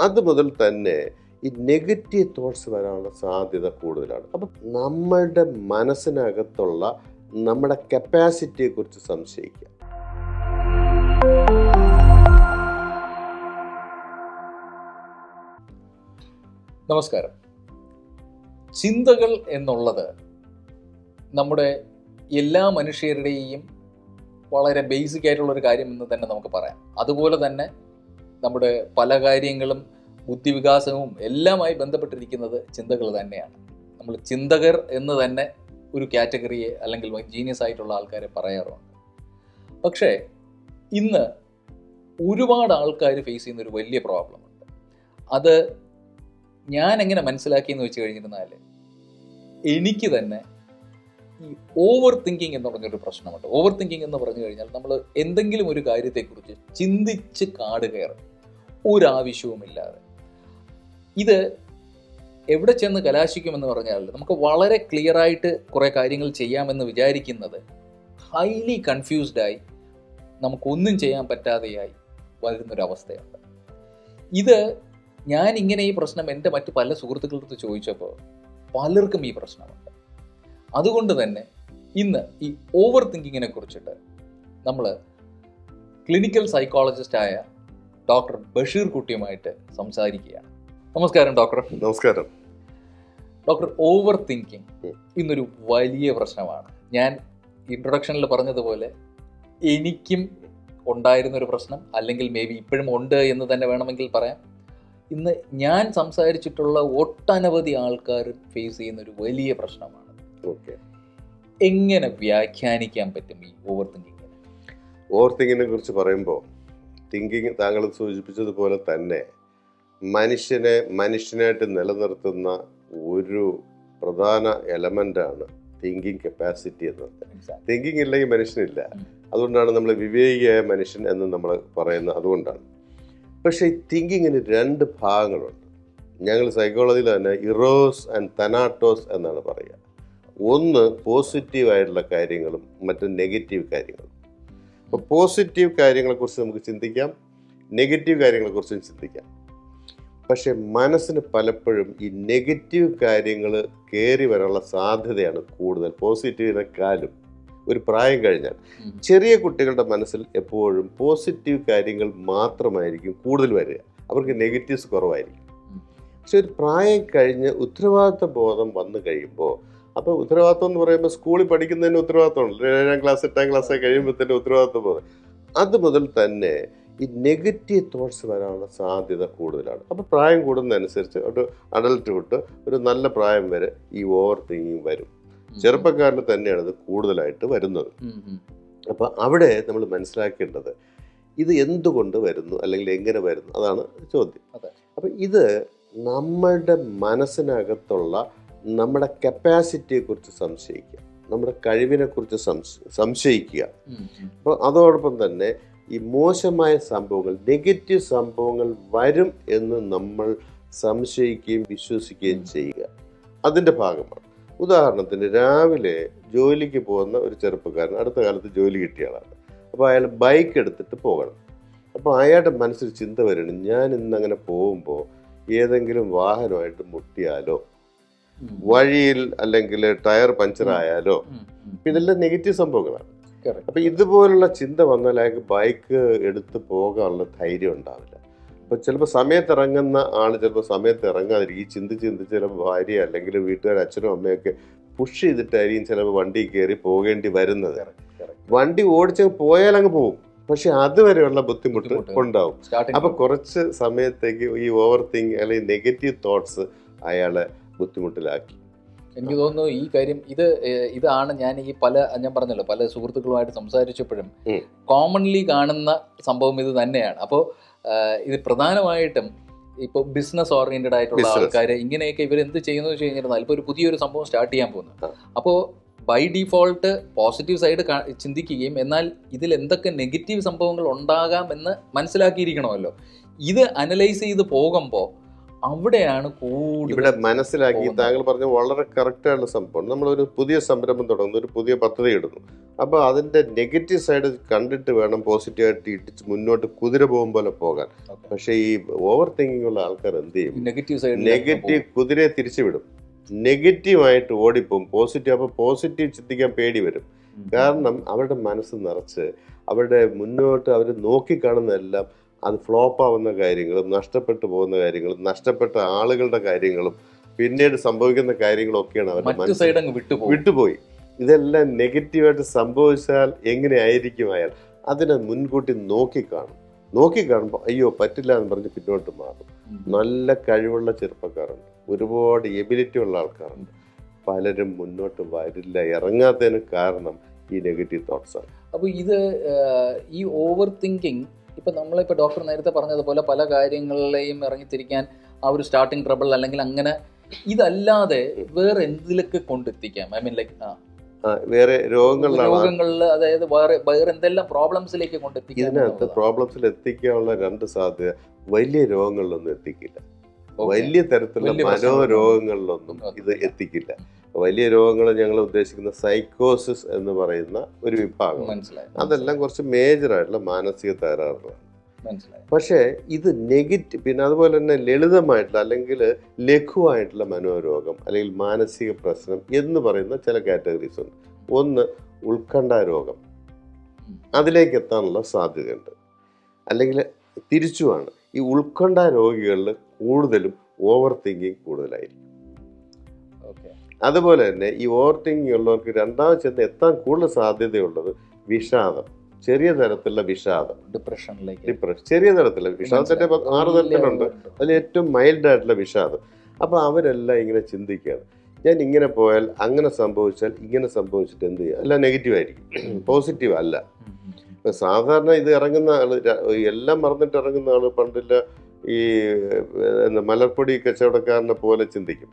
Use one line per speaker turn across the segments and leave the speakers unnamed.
അത് മുതൽ തന്നെ ഈ നെഗറ്റീവ് തോട്ട്സ് വരാനുള്ള സാധ്യത കൂടുതലാണ്. അപ്പം നമ്മളുടെ മനസ്സിനകത്തുള്ള നമ്മുടെ കപ്പാസിറ്റിയെ കുറിച്ച് സംശയിക്കുക.
നമസ്കാരം. ചിന്തകൾ എന്നുള്ളത് നമ്മുടെ എല്ലാ മനുഷ്യരുടെയും വളരെ ബേസിക് ആയിട്ടുള്ള ഒരു കാര്യം എന്ന് തന്നെ നമുക്ക് പറയാം. അതുപോലെ തന്നെ നമ്മുടെ പല കാര്യങ്ങളും ബുദ്ധിവികാസവും എല്ലാമായി ബന്ധപ്പെട്ടിരിക്കുന്നത് ചിന്തകൾ തന്നെയാണ്. നമ്മൾ ചിന്തകർ എന്ന് തന്നെ ഒരു കാറ്റഗറിയെ അല്ലെങ്കിൽ ജീനിയസ് ആയിട്ടുള്ള ആൾക്കാരെ പറയാറുണ്ട്. പക്ഷേ ഇന്ന് ഒരുപാട് ആൾക്കാർ ഫേസ് ചെയ്യുന്ന ഒരു വലിയ പ്രോബ്ലമുണ്ട് അത് ഞാൻ എങ്ങനെ മനസ്സിലാക്കിയെന്ന് വെച്ച് കഴിഞ്ഞിരുന്നാൽ എനിക്ക് തന്നെ ഈ ഓവർ തിങ്കിങ് എന്ന് പറഞ്ഞൊരു പ്രശ്നമുണ്ട്. ഓവർ തിങ്കിങ് എന്ന് പറഞ്ഞു കഴിഞ്ഞാൽ നമ്മൾ എന്തെങ്കിലും ഒരു കാര്യത്തെക്കുറിച്ച് ചിന്തിച്ച് കാട് കയറും ഒരാവശ്യവുമില്ലാതെ. ഇത് എവിടെ ചെന്ന് കലാശിക്കുമെന്ന് പറഞ്ഞാൽ നമുക്ക് വളരെ ക്ലിയർ ആയിട്ട് കുറേ കാര്യങ്ങൾ ചെയ്യാമെന്ന് വിചാരിക്കുന്നത് ഹൈലി കൺഫ്യൂസ്ഡായി നമുക്കൊന്നും ചെയ്യാൻ പറ്റാതെയായി വരുന്നൊരവസ്ഥയുണ്ട്. ഇത് ഞാൻ ഇങ്ങനെ ഈ പ്രശ്നം എന്റെ മറ്റ് പല സുഹൃത്തുക്കളുടെ അടുത്ത് ചോദിച്ചപ്പോൾ പലർക്കും ഈ പ്രശ്നമുണ്ട്. അതുകൊണ്ട് തന്നെ ഇന്ന് ഈ ഓവർ തിങ്കിങ്ങിനെ കുറിച്ചിട്ട് നമ്മൾ ക്ലിനിക്കൽ സൈക്കോളജിസ്റ്റായ ഡോക്ടർ ബഷീർ കുട്ടിയുമായിട്ട് സംസാരിക്കുകയാണ്. നമസ്കാരം ഡോക്ടർ
നമസ്കാരം.
ഡോക്ടർ ഓവർ തിങ്കിങ് ഇന്നൊരു വലിയ പ്രശ്നമാണ്. ഞാൻ ഇൻട്രൊഡക്ഷനിൽ പറഞ്ഞതുപോലെ എനിക്കും ഉണ്ടായിരുന്ന ഒരു പ്രശ്നം അല്ലെങ്കിൽ മേ ബി ഇപ്പോഴും ഉണ്ട് എന്ന് തന്നെ വേണമെങ്കിൽ പറയാം. ഇന്ന് ഞാൻ സംസാരിച്ചിട്ടുള്ള ഒട്ടനവധി ആൾക്കാർ ഫേസ് ചെയ്യുന്ന ഒരു വലിയ പ്രശ്നമാണ്.
ഓക്കെ
എങ്ങനെ വ്യാഖ്യാനിക്കാൻ പറ്റും ഈ ഓവർ തിങ്കിങ്
ഓവർ തിങ്കിങ്ങിനെ കുറിച്ച് പറയുമ്പോൾ തിങ്കിങ് താങ്കൾ സൂചിപ്പിച്ചതുപോലെ തന്നെ മനുഷ്യനെ മനുഷ്യനായിട്ട് നിലനിർത്തുന്ന ഒരു പ്രധാന എലമെന്റാണ് തിങ്കിങ് കപ്പാസിറ്റി എന്നത്. തിങ്കിങ് ഇല്ലെങ്കിൽ മനുഷ്യനില്ല. അതുകൊണ്ടാണ് നമ്മൾ വിവേകിയായ മനുഷ്യൻ എന്ന് നമ്മൾ പറയുന്നത് അതുകൊണ്ടാണ്. പക്ഷേ ഈ തിങ്കിങ്ങിന് രണ്ട് ഭാഗങ്ങളുണ്ട്. ഞങ്ങൾ സൈക്കോളജിയിൽ തന്നെ ഇറോസ് ആൻഡ് തനാട്ടോസ് എന്നാണ് പറയുക. ഒന്ന് പോസിറ്റീവ് ആയിട്ടുള്ള കാര്യങ്ങളും മറ്റ് നെഗറ്റീവ് കാര്യങ്ങളും. അപ്പോൾ പോസിറ്റീവ് കാര്യങ്ങളെക്കുറിച്ച് നമുക്ക് ചിന്തിക്കാം നെഗറ്റീവ് കാര്യങ്ങളെക്കുറിച്ചും ചിന്തിക്കാം. പക്ഷെ മനസ്സിന് പലപ്പോഴും ഈ നെഗറ്റീവ് കാര്യങ്ങൾ കയറി വരാനുള്ള സാധ്യതയാണ് കൂടുതൽ. പോസിറ്റീവിനെക്കാളും ഒരു പ്രായം കഴിഞ്ഞാൽ. ചെറിയ കുട്ടികളുടെ മനസ്സിൽ എപ്പോഴും പോസിറ്റീവ് കാര്യങ്ങൾ മാത്രമായിരിക്കും കൂടുതൽ വരിക. അവർക്ക് നെഗറ്റീവ്സ് കുറവായിരിക്കും. പക്ഷെ ഒരു പ്രായം കഴിഞ്ഞ് ഉത്തരവാദിത്വ ബോധം വന്നു കഴിയുമ്പോൾ അപ്പോൾ ഉത്തരവാദിത്വം എന്ന് പറയുമ്പോൾ സ്കൂളിൽ പഠിക്കുന്നതിന് ഉത്തരവാദിത്തമുണ്ട് ഏഴാം ക്ലാസ് എട്ടാം ക്ലാസ് കഴിയുമ്പോൾ തന്നെ ഉത്തരവാദിത്വം പോകും അത് മുതൽ തന്നെ ഈ നെഗറ്റീവ് തോട്ട്സ് വരാനുള്ള സാധ്യത കൂടുതലാണ്. അപ്പോൾ പ്രായം കൂടുന്നതനുസരിച്ച് ഒരു അഡൽട്ട്ഹുഡ് ഒരു നല്ല പ്രായം വരെ ഈ ഓവർ തിങ്കിങ് വരും ചെറുപ്പക്കാരിൽ തന്നെയാണ് ഇത് കൂടുതലായിട്ട് വരുന്നത്. അപ്പോൾ അവിടെ നമ്മൾ മനസ്സിലാക്കേണ്ടത് ഇത് എന്തുകൊണ്ട് വരുന്നു അല്ലെങ്കിൽ എങ്ങനെ വരുന്നു? അതാണ് ചോദ്യം. അപ്പം ഇത് നമ്മളുടെ മനസ്സിനകത്തുള്ള നമ്മുടെ കപ്പാസിറ്റിയെ കുറിച്ച് സംശയിക്കുക. നമ്മുടെ കഴിവിനെ കുറിച്ച് സംശയിക്കുക. അപ്പോൾ അതോടൊപ്പം തന്നെ ഈ മോശമായ സംഭവങ്ങൾ നെഗറ്റീവ് സംഭവങ്ങൾ വരും എന്ന് നമ്മൾ സംശയിക്കുകയും വിശ്വസിക്കുകയും ചെയ്യുക. അതിന്റെ ഭാഗമാണ്. ഉദാഹരണത്തിന് രാവിലെ ജോലിക്ക് പോകുന്ന ഒരു ചെറുപ്പക്കാരൻ അടുത്ത കാലത്ത് ജോലി കിട്ടിയ ആളാണ്. അപ്പോൾ അയാൾ ബൈക്ക് എടുത്തിട്ട് പോകണം. അപ്പോൾ അയാളുടെ മനസ്സിൽ ചിന്ത വരണം ഞാൻ ഇന്നങ്ങനെ പോകുമ്പോൾ ഏതെങ്കിലും വാഹനമായിട്ട് മുട്ടിയാലോ. വഴിയിൽ അല്ലെങ്കിൽ ടയർ. അപ്പം ഇതെല്ലാം നെഗറ്റീവ് സംഭവങ്ങളാണ്. അപ്പൊ ഇതുപോലുള്ള ചിന്ത വന്നാൽ അയാൾക്ക് ബൈക്ക് എടുത്ത് പോകാനുള്ള ധൈര്യം ഉണ്ടാവില്ല. അപ്പൊ ചിലപ്പോൾ സമയത്ത് ഇറങ്ങുന്ന ആൾ ചിലപ്പോൾ സമയത്ത് ഇറങ്ങാതിരിക്കും ഈ ചിന്തിച്ച് ചിന്തിച്ച് ചിലപ്പോൾ ഭാര്യ അല്ലെങ്കിൽ വീട്ടുകാർ അച്ഛനും അമ്മയൊക്കെ പുഷ് ചെയ്തിട്ടായിരിക്കും ചിലപ്പോൾ വണ്ടി കയറി പോകേണ്ടി വരുന്നത്. വണ്ടി ഓടിച്ച് പോയാൽ അങ്ങ് പോകും. പക്ഷെ അതുവരെയുള്ള ബുദ്ധിമുട്ട്
ബുദ്ധിമുട്ട്.
ഉണ്ടാവും. അപ്പൊ കുറച്ച് സമയത്തേക്ക് ഈ ഓവർ തിങ്ക് അല്ലെങ്കിൽ നെഗറ്റീവ് തോട്ട്സ് അയാളെ ബുദ്ധിമുട്ടിലാക്കി.
എനിക്ക് തോന്നുന്നു ഈ കാര്യം ഇത് ഇതാണ് ഞാൻ ഈ പല ഞാൻ പറഞ്ഞല്ലോ പല സുഹൃത്തുക്കളുമായിട്ട് സംസാരിച്ചപ്പോഴും കോമൺലി കാണുന്ന സംഭവം ഇത് തന്നെയാണ്. അപ്പോൾ ഇത് പ്രധാനമായിട്ടും ഇപ്പോൾ ബിസിനസ് ഓറിയന്റഡ് ആയിട്ടുള്ള. ആൾക്കാർ ഇങ്ങനെയൊക്കെ ഇവർ എന്ത് ചെയ്യുന്നു വെച്ച് കഴിഞ്ഞിരുന്നാൽ ഇപ്പോൾ ഒരു പുതിയൊരു സംഭവം സ്റ്റാർട്ട് ചെയ്യാൻ പോകുന്നു. അപ്പോൾ ബൈ ഡിഫോൾട്ട് പോസിറ്റീവ് സൈഡ് ചിന്തിക്കുകയും എന്നാൽ ഇതിൽ എന്തൊക്കെ നെഗറ്റീവ് സംഭവങ്ങൾ ഉണ്ടാകാം എന്ന് മനസ്സിലാക്കിയിരിക്കണമല്ലോ. ഇത് അനലൈസ് ചെയ്ത് പോകുമ്പോൾ അവിടെയാണ് കൂടുതൽ
ഇവിടെ മനസ്സിലാക്കി താങ്കൾ പറഞ്ഞ വളരെ കറക്റ്റ് ആയിട്ടുള്ള സംഭവം. നമ്മളൊരു പുതിയ സംരംഭം തുടങ്ങുന്നു ഒരു പുതിയ പദ്ധതി ഇടുന്നു. അപ്പോൾ അതിന്റെ നെഗറ്റീവ് സൈഡ് കണ്ടിട്ട് വേണം പോസിറ്റീവായിട്ട് ഇടിച്ച് മുന്നോട്ട് കുതിര പോകും പോലെ പോകാൻ. പക്ഷേ ഈ ഓവർ തിങ്കിങ് ഉള്ള ആൾക്കാർ എന്ത് ചെയ്യും?
നെഗറ്റീവ് സൈഡ്
നെഗറ്റീവ് കുതിരയെ തിരിച്ചു തിരിച്ചുവിടും നെഗറ്റീവായിട്ട് ഓടിപ്പോവും. പോസിറ്റീവ് അപ്പോൾ പോസിറ്റീവ് ചിന്തിക്കാൻ പേടി വരും. കാരണം അവരുടെ മനസ്സ് നിറച്ച് അവരുടെ മുന്നോട്ട് അവർ നോക്കിക്കാണുന്നതെല്ലാം അത് ഫ്ലോപ്പ് ആവുന്ന കാര്യങ്ങളും നഷ്ടപ്പെട്ടു പോകുന്ന കാര്യങ്ങളും നഷ്ടപ്പെട്ട ആളുകളുടെ കാര്യങ്ങളും പിന്നീട് സംഭവിക്കുന്ന കാര്യങ്ങളൊക്കെയാണ് അവരുടെ
അവർ
വിട്ടുപോയി. ഇതെല്ലാം നെഗറ്റീവായിട്ട് സംഭവിച്ചാൽ എങ്ങനെയായിരിക്കും അയാൾ? അതിനെ മുൻകൂട്ടി നോക്കിക്കാണും. നോക്കിക്കാണുമ്പോൾ അയ്യോ പറ്റില്ല എന്ന് പറഞ്ഞ് പിന്നോട്ട് മാറും. നല്ല കഴിവുള്ള ചെറുപ്പക്കാരുണ്ട്. ഒരുപാട് എബിലിറ്റി ഉള്ള ആൾക്കാരുണ്ട്. പലരും മുന്നോട്ട് വരില്ല. ഇറങ്ങാത്തതിന് കാരണം ഈ നെഗറ്റീവ് തോട്ട്സ് ആണ്.
അപ്പോൾ ഇത് ഈ ഓവർ തിങ്കിങ് ഇപ്പം നമ്മളിപ്പോൾ ഡോക്ടർ നേരത്തെ പറഞ്ഞതുപോലെ പല കാര്യങ്ങളിലെയും ഇറങ്ങിത്തിരിക്കാൻ ആ ഒരു സ്റ്റാർട്ടിങ് ട്രബിൾ അല്ലെങ്കിൽ അങ്ങനെ ഇതല്ലാതെ വേറെ എന്തിലൊക്കെ കൊണ്ടെത്തിക്കാം? ഐ മീൻ ലൈക്ക്
ആ, വേറെ രോഗങ്ങളിലാണ്
രോഗങ്ങളിൽ അതായത് വേറെ വേറെ എന്തെല്ലാം പ്രോബ്ലംസിലേക്ക് കൊണ്ടെത്തിക്കാം
ഇതിനകത്ത് പ്രോബ്ലംസിൽ എത്തിക്കാനുള്ള രണ്ട് സാധ്യത വലിയ രോഗങ്ങളിലൊന്നും എത്തിക്കില്ല. വലിയ തരത്തിലുള്ള മനോരോഗങ്ങളിലൊന്നും ഇത്
എത്തിക്കില്ല.
വലിയ രോഗങ്ങൾ ഞങ്ങൾ ഉദ്ദേശിക്കുന്ന സൈക്കോസിസ് എന്ന് പറയുന്ന ഒരു വിഭാഗം.
മനസ്സിലായി
അതെല്ലാം കുറച്ച് മേജർ ആയിട്ടുള്ള മാനസിക തകരാറുകളാണ്.
മനസ്സിലായി.
പക്ഷേ ഇത് നെഗറ്റീവ് പിന്നെ അതുപോലെ തന്നെ ലളിതമായിട്ടുള്ള അല്ലെങ്കിൽ ലഘുവായിട്ടുള്ള മനോരോഗം അല്ലെങ്കിൽ മാനസിക പ്രശ്നം എന്ന് പറയുന്ന ചില കാറ്റഗറീസ് ഉണ്ട്. ഒന്ന് ഉത്കണ്ഠ രോഗം. അതിലേക്ക് എത്താനുള്ള സാധ്യതയുണ്ട്. അല്ലെങ്കിൽ തിരിച്ചുമാണ്. ഈ ഉത്കണ്ഠ രോഗികളിൽ കൂടുതലും ഓവർ തിങ്കിങ് കൂടുതലായിരിക്കും അതുപോലെ തന്നെ ഈ ഓവർ തിങ്കിങ് ഉള്ളവർക്ക് രണ്ടാമത് ചെന്ന് എത്താൻ കൂടുതൽ സാധ്യതയുള്ളത് വിഷാദം. ചെറിയ തരത്തിലുള്ള വിഷാദം.
ഡിപ്രഷനിലേക്ക്
ഡിപ്രഷൻ ചെറിയ തരത്തിലുള്ള വിഷാദത്തിന്റെ പ- ആറ് തരത്തിലുണ്ട്. അതിൽ ഏറ്റവും മൈൽഡ് ആയിട്ടുള്ള വിഷാദം. അപ്പോൾ അവരെല്ലാം ഇങ്ങനെ ചിന്തിക്കുകയാണ്. ഞാൻ ഇങ്ങനെ പോയാൽ അങ്ങനെ സംഭവിച്ചാൽ ഇങ്ങനെ സംഭവിച്ചിട്ട് എന്ത് ചെയ്യുക എല്ലാം നെഗറ്റീവ് ആയിരിക്കും. പോസിറ്റീവ് അല്ല. സാധാരണ ഇത് ഇറങ്ങുന്ന ആൾ എല്ലാം മറന്നിട്ട് ഇറങ്ങുന്ന ആൾ പണ്ടില്ല ഈ മലർപ്പൊടി കച്ചവടക്കാരനെ പോലെ ചിന്തിക്കും.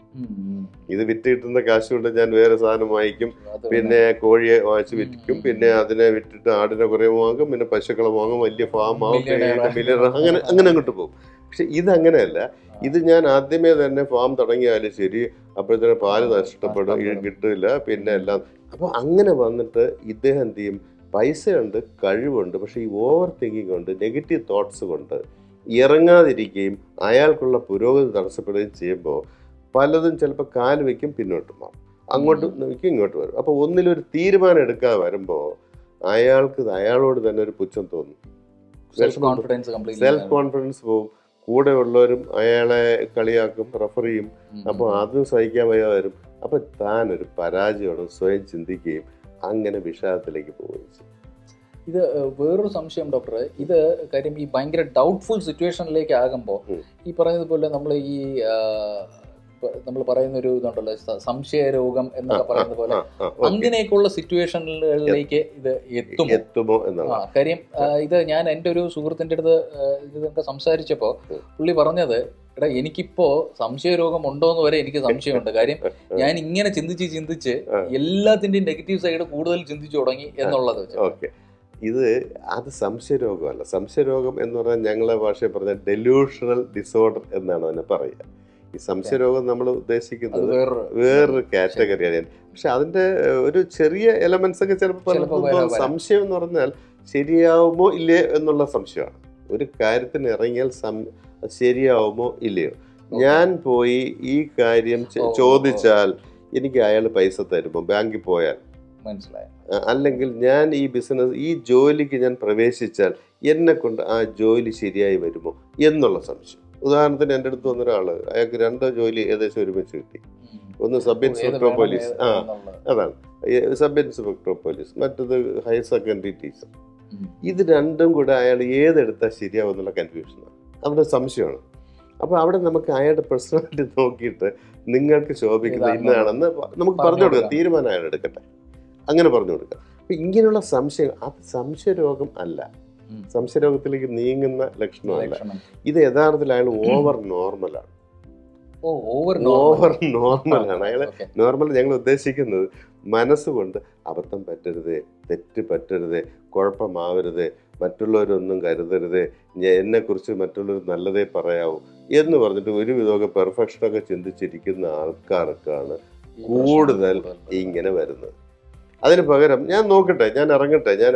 ഇത് വിറ്റ് കിട്ടുന്ന കാശ് കൊണ്ട് ഞാൻ വേറെ സാധനം വാങ്ങിക്കും പിന്നെ കോഴിയെ വാങ്ങിച്ച് വിറ്റിക്കും പിന്നെ അതിനെ വിറ്റിട്ട് ആടിനെ കുറെ വാങ്ങും പിന്നെ പശുക്കളെ വാങ്ങും വലിയ ഫാം ആവും അങ്ങനെ അങ്ങനെ അങ്ങോട്ട് പോകും. പക്ഷെ ഇത് അങ്ങനെയല്ല ഇത് ഞാൻ ആദ്യമേ തന്നെ ഫാം തുടങ്ങിയാലും ശരി അപ്പോഴത്തേനും പാൽ നഷ്ടപ്പെടും. കിട്ടില്ല പിന്നെ എല്ലാം. അപ്പോൾ അങ്ങനെ വന്നിട്ട് ഇദ്ദേഹം എന്ത് ചെയ്യും? പൈസയുണ്ട് കഴിവുണ്ട് പക്ഷെ ഈ ഓവർ തിങ്കിങ് കൊണ്ട് നെഗറ്റീവ് തോട്ട്സ് കൊണ്ട് ഇറങ്ങാതിരിക്കുകയും അയാൾക്കുള്ള പുരോഗതി തടസ്സപ്പെടുകയും ചെയ്യുമ്പോൾ പലതും ചിലപ്പോൾ കാൽ വയ്ക്കും പിന്നോട്ട് മാറും. അങ്ങോട്ട് വയ്ക്കും ഇങ്ങോട്ട് വരും. അപ്പോൾ ഒന്നിലൊരു തീരുമാനം എടുക്കാതെ വരുമ്പോൾ അയാൾക്ക് അയാളോട് തന്നെ ഒരു പുച്ഛം തോന്നും.
സെൽഫ് കോൺഫിഡൻസ്
സെൽഫ് കോൺഫിഡൻസ് പോവും. കൂടെ ഉള്ളവരും അയാളെ കളിയാക്കും റെഫർ ചെയ്യും അപ്പോൾ അതും സഹിക്കാൻ വയ്യാതെ വരും. അപ്പോൾ താനൊരു പരാജയമാണ് സ്വയം ചിന്തിക്കുകയും അങ്ങനെ വിഷാദത്തിലേക്ക് പോവുകയും ചെയ്യും.
ഇത് വേറൊരു സംശയം ഡോക്ടർ ഇത് കാര്യം ഈ ഭയങ്കര ഡൗട്ട്ഫുൾ സിറ്റുവേഷനിലേക്ക് ആകുമ്പോൾ ഈ പറയുന്നതുപോലെ നമ്മൾ ഈ നമ്മൾ പറയുന്ന ഒരു ഇതുണ്ടല്ലോ സംശയ രോഗം എന്നൊക്കെ പറയുന്ന പോലെ അങ്ങനെയൊക്കെയുള്ള സിറ്റുവേഷനുകളിലേക്ക് ഇത് എത്തുമോ?
എത്തുമോ എന്നാണ്
കാര്യം ഇത് ഞാൻ എന്റെ ഒരു സുഹൃത്തിന്റെ അടുത്ത് ഇത് ഇതൊക്കെ സംസാരിച്ചപ്പോൾ. പുള്ളി പറഞ്ഞത് എടാ എനിക്കിപ്പോ സംശയരോഗം ഉണ്ടോ എന്ന് വരെ എനിക്ക് സംശയമുണ്ട്. കാര്യം ഞാൻ ഇങ്ങനെ ചിന്തിച്ച് ചിന്തിച്ച്. എല്ലാത്തിന്റെയും നെഗറ്റീവ് സൈഡ് കൂടുതൽ ചിന്തിച്ചു തുടങ്ങി എന്നുള്ളത് വെച്ച്.
ഇത് അത് സംശയരോഗമല്ല. സംശയരോഗം എന്ന് പറഞ്ഞാൽ ഞങ്ങളെ ഭാഷയിൽ പറഞ്ഞ ഡെലൂഷണൽ ഡിസോർഡർ എന്നാണ് അതിനെ പറയുക. ഈ സംശയരോഗം നമ്മൾ ഉദ്ദേശിക്കുന്നത്
വേറൊരു
കാറ്റഗറിയാണ്. പക്ഷെ അതിന്റെ ഒരു ചെറിയ എലമെന്റ്സ് ഒക്കെ ചിലപ്പോൾ. സംശയം എന്ന് പറഞ്ഞാൽ ശരിയാവുമോ ഇല്ലേ എന്നുള്ള സംശയമാണ്. ഒരു കാര്യത്തിന് ഇറങ്ങിയാൽ ശരിയാവുമോ ഇല്ലയോ? ഞാൻ പോയി ഈ കാര്യം. ചോദിച്ചാൽ എനിക്ക് അയാൾ പൈസ തരുമോ? ബാങ്കിൽ പോയാൽ.
മനസ്സിലായി?
അല്ലെങ്കിൽ ഞാൻ ഈ ബിസിനസ് ഈ ജോലിക്ക് ഞാൻ പ്രവേശിച്ചാൽ എന്നെ കൊണ്ട് ആ ജോലി ശരിയായി വരുമോ എന്നുള്ള സംശയം. ഉദാഹരണത്തിന് എന്റെ അടുത്ത് വന്ന ഒരാൾ അയാൾക്ക് രണ്ടോ ജോലി ഏകദേശം ഒരുമിച്ച് കിട്ടി. ഒന്ന് സബ് ഇൻസ്പെക്ടർ പോലീസ് ആ അതാണ്. സബ് ഇൻസ്പെക്ടർ പോലീസ് മറ്റത് ഹയർ സെക്കൻഡറി ടീച്ചർ. ഇത് രണ്ടും കൂടെ അയാൾ ഏതെടുത്താൽ ശരിയാവും എന്നുള്ള കൺഫ്യൂഷനാണ് അവിടെ സംശയമാണ്. അപ്പോൾ അവിടെ നമുക്ക് അയാളുടെ പേഴ്സണാലിറ്റി നോക്കിയിട്ട് നിങ്ങൾക്ക് ശോഭിക്കുന്ന ഇന്നാണെന്ന് നമുക്ക്
പറഞ്ഞു
കൊടുക്കാം. തീരുമാനം അയാൾ എടുക്കട്ടെ. അങ്ങനെ പറഞ്ഞു കൊടുക്കുക. അപ്പം ഇങ്ങനെയുള്ള സംശയം അത് സംശയരോഗം അല്ല. സംശയരോഗത്തിലേക്ക് നീങ്ങുന്ന ലക്ഷണമല്ല. ഇത് യഥാർത്ഥത്തിൽ അയാൾ ഓവർ നോർമലാണ്
ഓവർ
നോർമലാണ് അയാൾ നോർമൽ ഞങ്ങൾ ഉദ്ദേശിക്കുന്നത് മനസ്സുകൊണ്ട് അബദ്ധം പറ്റരുത് തെറ്റ് പറ്റരുതേ കുഴപ്പമാവരുതേ മറ്റുള്ളവരൊന്നും കരുതരുത് എന്നെക്കുറിച്ച് മറ്റുള്ളവർ നല്ലതേ പറയാവൂ എന്ന് പറഞ്ഞിട്ട് ഒരു വിധമൊക്കെ പെർഫെക്ഷനൊക്കെ ചിന്തിച്ചിരിക്കുന്ന ആൾക്കാർക്കാണ് കൂടുതൽ ഇങ്ങനെ വരുന്നത്. അതിന് പകരം ഞാൻ നോക്കട്ടെ ഞാൻ ഇറങ്ങട്ടെ ഞാൻ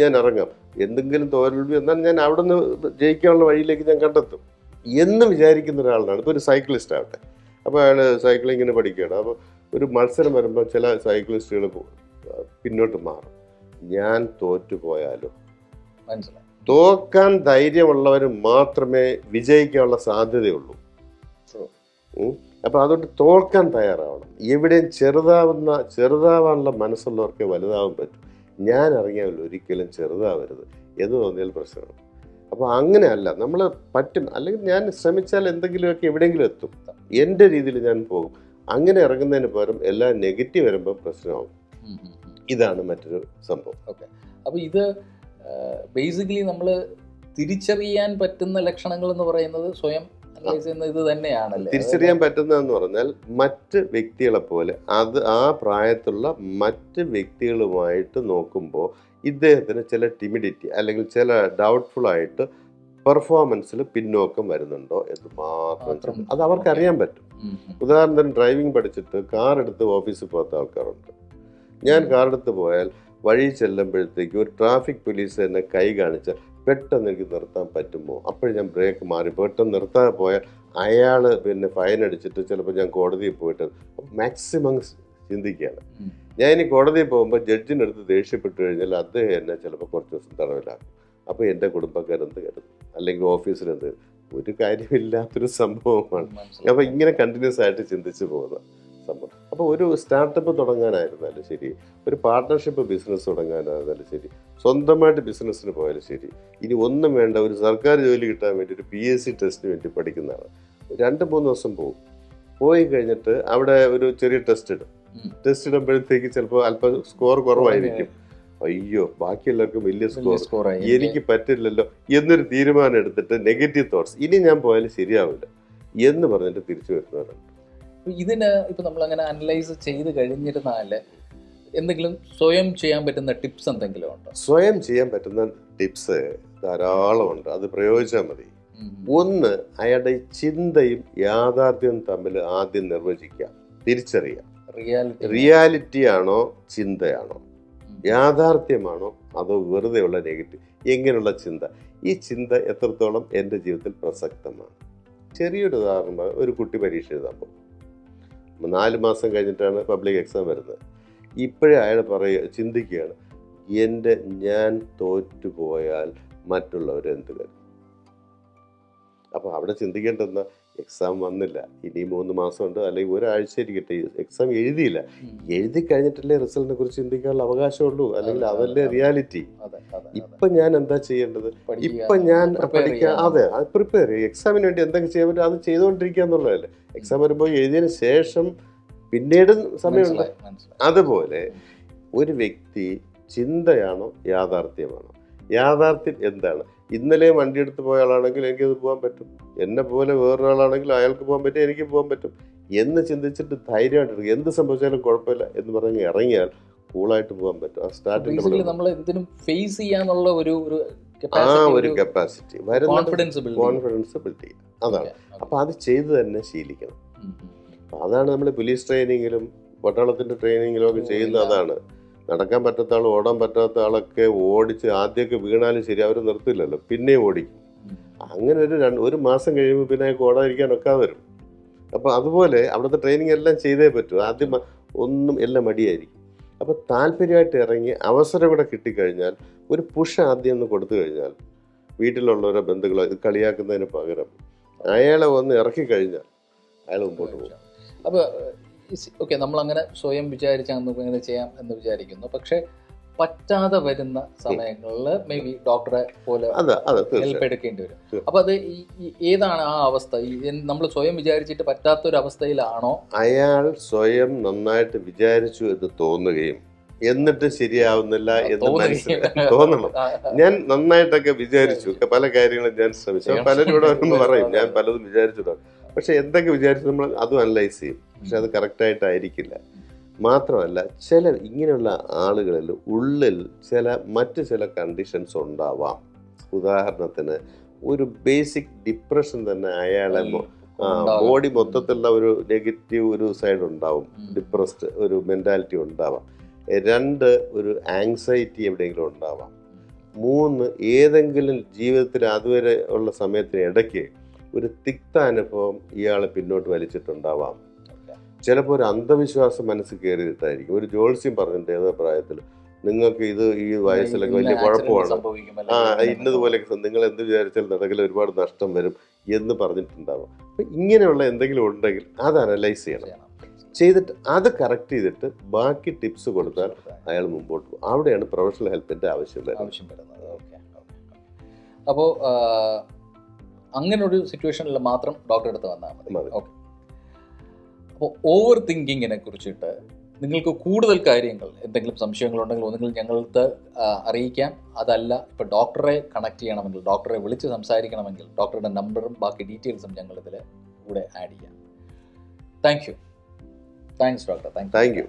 ഞാൻ ഇറങ്ങാം. എന്തെങ്കിലും തോൽവി എന്നാൽ ഞാൻ അവിടെ നിന്ന് ജയിക്കാനുള്ള വഴിയിലേക്ക് ഞാൻ കണ്ടെത്തും. എന്ന് വിചാരിക്കുന്ന ഒരാളാണ്. ഇപ്പോൾ ഒരു സൈക്ലിസ്റ്റ് ആവട്ടെ. അപ്പോൾ അയാൾ സൈക്ലിങ്ങിന് പഠിക്കുകയാണ്. അപ്പോൾ ഒരു മത്സരം വരുമ്പോൾ ചില സൈക്ലിസ്റ്റുകൾ പിന്നോട്ട് മാറും. ഞാൻ തോറ്റു പോയാലോ
മനസ്സിലായി.
തോക്കാൻ ധൈര്യമുള്ളവർ മാത്രമേ വിജയിക്കാനുള്ള സാധ്യതയുള്ളൂ.
True.
ഉം. അപ്പൊ അതുകൊണ്ട് തോൽക്കാൻ തയ്യാറാവണം. എവിടെയും ചെറുതാവുന്ന ചെറുതാവാനുള്ള മനസ്സുള്ളവർക്ക് വലുതാവാൻ പറ്റും. ഞാൻ അറിയാമല്ലോ ഒരിക്കലും ചെറുതാവരുത്. എന്ന് തോന്നിയാൽ പ്രശ്നമാണ്. അപ്പോൾ അങ്ങനെയല്ല നമ്മൾ പറ്റും. അല്ലെങ്കിൽ ഞാൻ ശ്രമിച്ചാൽ എന്തെങ്കിലുമൊക്കെ എവിടെയെങ്കിലും എത്തും. എന്റെ രീതിയിൽ ഞാൻ പോകും. അങ്ങനെ ഇറങ്ങുന്നതിന് പകരം എല്ലാം നെഗറ്റീവ് വരുമ്പോൾ പ്രശ്നമാവും. ഇതാണ് മറ്റൊരു സംഭവം.
ഓക്കെ. അപ്പോൾ ഇത് ബേസിക്കലി നമ്മൾ തിരിച്ചറിയാൻ പറ്റുന്ന ലക്ഷണങ്ങൾ എന്ന് പറയുന്നത് സ്വയം ചെയ്യുന്ന ഇത് തന്നെയാണല്ലേ?
തിരിച്ചറിയാൻ പറ്റുന്നതെന്ന് പറഞ്ഞാൽ മറ്റ് വ്യക്തികളെ പോലെ അത് ആ പ്രായത്തുള്ള മറ്റ് വ്യക്തികളുമായിട്ട് നോക്കുമ്പോൾ ഇദ്ദേഹത്തിന് ചില ടിമിഡിറ്റി അല്ലെങ്കിൽ ചില ഡൗട്ട്ഫുൾ ആയിട്ട് പെർഫോമൻസിൽ പിന്നോക്കം വരുന്നുണ്ടോ എന്ന് മാത്രം. അത് അവർക്ക് അറിയാൻ പറ്റും. ഉദാഹരണത്തിന് ഡ്രൈവിംഗ് പഠിച്ചിട്ട് കാർ എടുത്ത് ഓഫീസിൽ പോകാത്ത ആൾക്കാരുണ്ട്. ഞാൻ കാർ എടുത്ത് പോയാൽ വഴി ചെല്ലുമ്പോഴത്തേക്ക് ഒരു ട്രാഫിക് പോലീസ് എന്നെ കൈ കാണിച്ചാൽ പെട്ടെന്ന് എനിക്ക് നിർത്താൻ പറ്റുമോ? അപ്പോഴും ഞാൻ ബ്രേക്ക് മാറി. പെട്ടെന്ന് നിർത്താതെ പോയാൽ അയാൾ പിന്നെ ഫൈൻ അടിച്ചിട്ട് ചിലപ്പോൾ ഞാൻ കോടതിയിൽ പോയിട്ട് മാക്സിമം ചിന്തിക്കുകയാണ്. ഞാൻ ഇനി കോടതിയിൽ പോകുമ്പോൾ ജഡ്ജിനടുത്ത് ദേഷ്യപ്പെട്ടു കഴിഞ്ഞാൽ അദ്ദേഹം എന്നെ ചിലപ്പോൾ കുറച്ച് ദിവസം തടവിലാക്കും. അപ്പോൾ എന്റെ കുടുംബക്കാരെന്ത് കരുതും? അല്ലെങ്കിൽ ഓഫീസിലെന്ത് ഒരു കാര്യമില്ലാത്തൊരു സംഭവമാണ്. അപ്പോൾ ഇങ്ങനെ കണ്ടിന്യൂസ് ആയിട്ട് ചിന്തിച്ചു പോകുന്ന സംഭവം. അപ്പോൾ ഒരു സ്റ്റാർട്ടപ്പ് തുടങ്ങാനായിരുന്നാലും ശരി. ഒരു പാർട്ട്ണർഷിപ്പ് ബിസിനസ് തുടങ്ങാനായിരുന്നാലും ശരി. സ്വന്തമായിട്ട് ബിസിനസ്സിന് പോയാലും ശരി. ഇനി ഒന്നും വേണ്ട ഒരു സർക്കാർ ജോലി കിട്ടാൻ വേണ്ടി ഒരു പി എസ് സി ടെസ്റ്റിന് വേണ്ടി പഠിക്കുന്നതാണ്. രണ്ട് മൂന്ന് ദിവസം പോകും പോയി കഴിഞ്ഞിട്ട് അവിടെ ഒരു ചെറിയ ടെസ്റ്റ് ഇടും. ടെസ്റ്റ് ഇടുമ്പോഴത്തേക്ക് ചിലപ്പോൾ അല്പം സ്കോർ കുറവായിരിക്കും. അയ്യോ ബാക്കി എല്ലാവർക്കും വലിയ സ്കോർ എനിക്ക് പറ്റില്ലല്ലോ എന്നൊരു തീരുമാനം എടുത്തിട്ട് നെഗറ്റീവ് തോട്ട്സ് ഇനി ഞാൻ പോയാലും ശരിയാവില്ല എന്ന് പറഞ്ഞിട്ട് തിരിച്ചു വരുന്നവരുണ്ട്.
ഇതിന് ഇപ്പം നമ്മൾ അങ്ങനെ അനലൈസ് ചെയ്ത് കഴിഞ്ഞിരുന്നാൽ എന്തെങ്കിലും സ്വയം ചെയ്യാൻ പറ്റുന്ന ടിപ്സ് എന്തെങ്കിലും ഉണ്ടോ?
സ്വയം ചെയ്യാൻ പറ്റുന്ന ടിപ്സ് ധാരാളമുണ്ട് അത് പ്രയോഗിച്ചാൽ മതി. ഒന്ന് അയാളുടെ ചിന്തയും യാഥാർത്ഥ്യവും തമ്മിൽ ആദ്യം നിർവചിക്കുക. തിരിച്ചറിയുക.
റിയാലിറ്റി
ആണോ ചിന്തയാണോ. യാഥാർത്ഥ്യമാണോ അതോ വെറുതെയുള്ള നെഗറ്റീവ് എങ്ങനെയുള്ള ചിന്ത? ഈ ചിന്ത എത്രത്തോളം എന്റെ ജീവിതത്തിൽ പ്രസക്തമാണ്? ചെറിയൊരു ഉദാഹരണം ഒരു കുട്ടി പരീക്ഷ എഴുതാൻ പോകും നാല് മാസം കഴിഞ്ഞിട്ടാണ് പബ്ലിക് എക്സാം വരുന്നത്. ഇപ്പോഴേ അയാൾ പറയുക ചിന്തിക്കുകയാണ് എന്റെ ഞാൻ തോറ്റുപോയാൽ മറ്റുള്ളവരെന്ത് കരുതും? അപ്പോൾ അവിടെ ചിന്തിക്കേണ്ടെന്ന എക്സാം വന്നില്ല. ഇനി മൂന്ന് മാസമുണ്ട്. അല്ലെങ്കിൽ ഒരാഴ്ച ഇരിക്കട്ടെ. എക്സാം എഴുതിയില്ല. എഴുതി കഴിഞ്ഞിട്ടല്ലേ റിസൾട്ടിനെ കുറിച്ച് ചിന്തിക്കാനുള്ള അവകാശമുള്ളൂ. അല്ലെങ്കിൽ
അവരുടെ
അതല്ലേ റിയാലിറ്റി. ഇപ്പൊ ഞാൻ എന്താ ചെയ്യേണ്ടത്? ഇപ്പൊ ഞാൻ പഠിക്കാൻ അതെ അത് പ്രിപ്പയർ ചെയ്യും എക്സാമിന് വേണ്ടി എന്തൊക്കെ ചെയ്യാൻ പറ്റും. അത് ചെയ്തുകൊണ്ടിരിക്കുക എന്നുള്ളതല്ലേ. എക്സാം വരുമ്പോൾ എഴുതിയതിന് ശേഷം പിന്നീട് സമയമുണ്ട്. അതുപോലെ ഒരു വ്യക്തി ചിന്തയാണോ യാഥാർത്ഥ്യമാണോ? യാഥാർത്ഥ്യം എന്താണ്? ഇന്നലെ വണ്ടി എടുത്ത് പോയ ആളാണെങ്കിൽ എനിക്കത് പോകാൻ പറ്റും. എന്നെ പോലെ വേറൊരാളാണെങ്കിൽ അയാൾക്ക് പോകാൻ പറ്റും എനിക്ക് പോകാൻ പറ്റും എന്ന് ചിന്തിച്ചിട്ട് ധൈര്യമായിട്ട് എന്ത് സംഭവിച്ചാലും കുഴപ്പമില്ല എന്ന് പറഞ്ഞ് ഇറങ്ങിയാൽ കൂളായിട്ട് പോകാൻ പറ്റും. ആ സ്റ്റാർട്ടിങ്
നമ്മൾ എന്തിനും ഫേസ് ചെയ്യാനുള്ള ഒരു ഒരു
ആ ഒരു കപ്പാസിറ്റി
കോൺഫിഡൻസ്
കോൺഫിഡൻസ് ബിൽഡ് ചെയ്യുക അതാണ്. അപ്പൊ അത് ചെയ്ത് തന്നെ ശീലിക്കണം. അതാണ് നമ്മൾ പോലീസ് ട്രെയിനിങ്ങിലും പട്ടാളത്തിന്റെ ട്രെയിനിങ്ങിലും ഒക്കെ ചെയ്യുന്ന അതാണ്. നടക്കാൻ പറ്റാത്ത ആൾ ഓടാൻ പറ്റാത്ത ആളൊക്കെ ഓടിച്ച് ആദ്യമൊക്കെ വീണാലും ശരി അവർ നിർത്തില്ലല്ലോ പിന്നെ ഓടിക്കും അങ്ങനെ ഒരു രണ്ട് ഒരു മാസം കഴിയുമ്പോൾ പിന്നെ അയാൾക്ക് ഓടാതിരിക്കാൻ ഒക്കാതെ വരും. അപ്പോൾ അതുപോലെ അവിടുത്തെ ട്രെയിനിങ് എല്ലാം ചെയ്തേ പറ്റൂ. ആദ്യം ഒന്നും എല്ലാം മടിയായിരിക്കും. അപ്പോൾ താല്പര്യമായിട്ട് ഇറങ്ങി അവസരം കൂടെ കിട്ടിക്കഴിഞ്ഞാൽ ഒരു പുഷ് ആദ്യം ഒന്ന് കൊടുത്തു കഴിഞ്ഞാൽ വീട്ടിലുള്ളവരോ ബന്ധുക്കളോ ഇത് കളിയാക്കുന്നതിന് പകരം അയാളെ ഒന്ന് ഇറക്കി കഴിഞ്ഞാൽ അയാൾ മുമ്പോട്ട് പോകും.
അപ്പൊ ഓക്കെ നമ്മൾ അങ്ങനെ സ്വയം വിചാരിച്ചാൽ നമുക്ക് ഇങ്ങനെ ചെയ്യാം എന്ന് വിചാരിക്കുന്നു. പക്ഷെ പറ്റാതെ വരുന്ന സമയങ്ങളിൽ മേ ബി ഡോക്ടറെ പോലെ ഹെൽപ്പ് എടുക്കേണ്ടി വരും. അപ്പൊ അത് ഏതാണ് ആ അവസ്ഥ? നമ്മൾ സ്വയം വിചാരിച്ചിട്ട് പറ്റാത്തൊരു അവസ്ഥയിലാണോ
അയാൾ സ്വയം നന്നായിട്ട് വിചാരിച്ചു എന്ന് തോന്നുകയും എന്നിട്ട് ശരിയാവുന്നില്ല എന്ന് മനസ്സിലായി. തോന്നണം. ഞാൻ നന്നായിട്ടൊക്കെ വിചാരിച്ചു. പല കാര്യങ്ങളും ഞാൻ ശ്രമിച്ചു. പലരും ഇവിടെ പറയും ഞാൻ പലതും വിചാരിച്ചിട്ടുണ്ട്. പക്ഷെ എന്തൊക്കെ വിചാരിച്ചു നമ്മൾ അതും അനലൈസ് ചെയ്യും. പക്ഷെ അത് കറക്റ്റായിട്ടായിരിക്കില്ല. മാത്രമല്ല ചില ഇങ്ങനെയുള്ള ആളുകളിൽ ഉള്ളിൽ ചില മറ്റ് ചില കണ്ടീഷൻസ് ഉണ്ടാവാം. ഉദാഹരണത്തിന് ഒരു ബേസിക് ഡിപ്രഷൻ തന്നെ അയാളെ. ബോഡി മൊത്തത്തിലുള്ള ഒരു നെഗറ്റീവ് ഒരു സൈഡ് ഉണ്ടാവും. ഡിപ്രസ്ഡ് ഒരു മെന്റാലിറ്റി ഉണ്ടാവാം. രണ്ട് ഒരു ആങ്സൈറ്റി എവിടെയെങ്കിലും ഉണ്ടാവാം. മൂന്ന് ഏതെങ്കിലും ജീവിതത്തിൽ അതുവരെ ഉള്ള സമയത്തിന് ഇടയ്ക്ക് ഒരു തിക്ത അനുഭവം ഇയാളെ പിന്നോട്ട് വലിച്ചിട്ടുണ്ടാവാം. ചിലപ്പോൾ ഒരു അന്ധവിശ്വാസം മനസ്സിൽ കയറിയിട്ടായിരിക്കും ഒരു ജോത്സ്യം പറഞ്ഞിട്ട് ഏതോ പ്രായത്തിൽ നിങ്ങൾക്ക് ഇത് ഈ വയസ്സിലൊക്കെ വലിയ കുഴപ്പമാണ്? ആ ഇന്നതുപോലെയൊക്കെ നിങ്ങൾ എന്ത് വിചാരിച്ചാൽ നടക്കില്ല ഒരുപാട് നഷ്ടം വരും എന്ന് പറഞ്ഞിട്ടുണ്ടാവും. അപ്പം ഇങ്ങനെയുള്ള എന്തെങ്കിലും ഉണ്ടെങ്കിൽ അത് അനലൈസ് ചെയ്യണം. ചെയ്തിട്ട് അത് കറക്റ്റ് ചെയ്തിട്ട് ബാക്കി ടിപ്സ് കൊടുത്താൽ അയാൾ മുമ്പോട്ട് പോകും. അവിടെയാണ് പ്രൊഫഷണൽ ഹെൽപ്പിന്റെ ആവശ്യം വരുന്നത്.
അപ്പോൾ അങ്ങനെ ഒരു സിറ്റുവേഷനിൽ മാത്രം ഡോക്ടർ അടുത്ത് വന്നാൽ മതി. ഓക്കെ അപ്പോൾ ഓവർ തിങ്കിങ്ങിനെ കുറിച്ചിട്ട് നിങ്ങൾക്ക് കൂടുതൽ കാര്യങ്ങൾ എന്തെങ്കിലും സംശയങ്ങളുണ്ടെങ്കിൽ ഒന്നുകിൽ ഞങ്ങൾക്ക് അറിയിക്കാം. അതല്ല ഇപ്പോൾ ഡോക്ടറെ കണക്ട് ചെയ്യണമെങ്കിൽ ഡോക്ടറെ വിളിച്ച് സംസാരിക്കണമെങ്കിൽ ഡോക്ടറുടെ നമ്പറും ബാക്കി ഡീറ്റെയിൽസും ഞങ്ങൾ ഇതിൽ കൂടെ ആഡ് ചെയ്യാം. Thank you thanks doctor thank
thank you